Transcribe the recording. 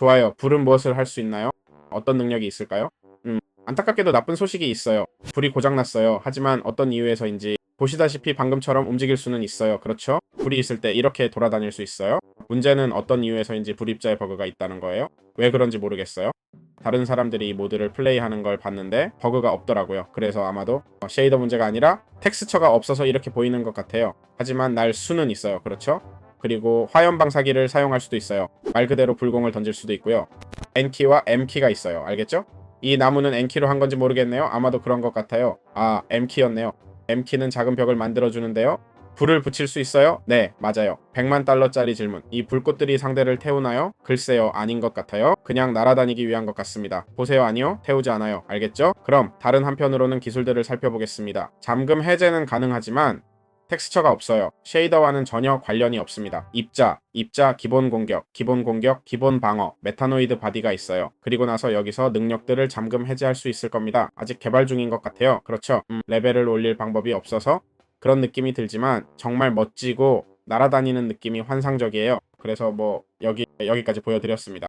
좋아요. 불은 무엇을 할 수 있나요? 어떤 능력이 있을까요? 음, 안타깝게도 나쁜 소식이 있어요. 불이 고장났어요. 하지만 어떤 이유에서인지 보시다시피 방금처럼 움직일 수는 있어요. 그렇죠? 불이 있을 때 이렇게 돌아다닐 수 있어요. 문제는 어떤 이유에서인지 불입자의 버그가 있다는 거예요. 왜 그런지 모르겠어요. 다른 사람들이 이 모드를 플레이하는 걸 봤는데 버그가 없더라고요. 그래서 아마도 어, 쉐이더 문제가 아니라 텍스처가 없어서 이렇게 보이는 것 같아요. 하지만 날 수는 있어요. 그렇죠? 그리고 화염 방사기를 사용할 수도 있어요. 말 그대로 불공을 던질 수도 있고요. N키와 M키가 있어요. 알겠죠? 이 나무는 N키로 한 건지 모르겠네요. 아마도 그런 것 같아요. 아, M키였네요. M키는 작은 벽을 만들어주는데요. 불을 붙일 수 있어요? 네, 맞아요. 100만 달러짜리 질문. 이 불꽃들이 상대를 태우나요? 글쎄요, 아닌 것 같아요. 그냥 날아다니기 위한 것 같습니다. 보세요, 아니요? 태우지 않아요. 알겠죠? 그럼 다른 한편으로는 기술들을 살펴보겠습니다. 잠금 해제는 가능하지만 텍스처가 없어요. 쉐이더와는 전혀 관련이 없습니다. 입자, 입자 기본 공격, 기본 공격, 기본 방어, 메타노이드 바디가 있어요. 그리고 나서 여기서 능력들을 잠금 해제할 수 있을 겁니다. 아직 개발 중인 것 같아요. 그렇죠? 음, 레벨을 올릴 방법이 없어서 그런 느낌이 들지만 정말 멋지고 날아다니는 느낌이 환상적이에요. 그래서 뭐 여기 여기까지 보여드렸습니다.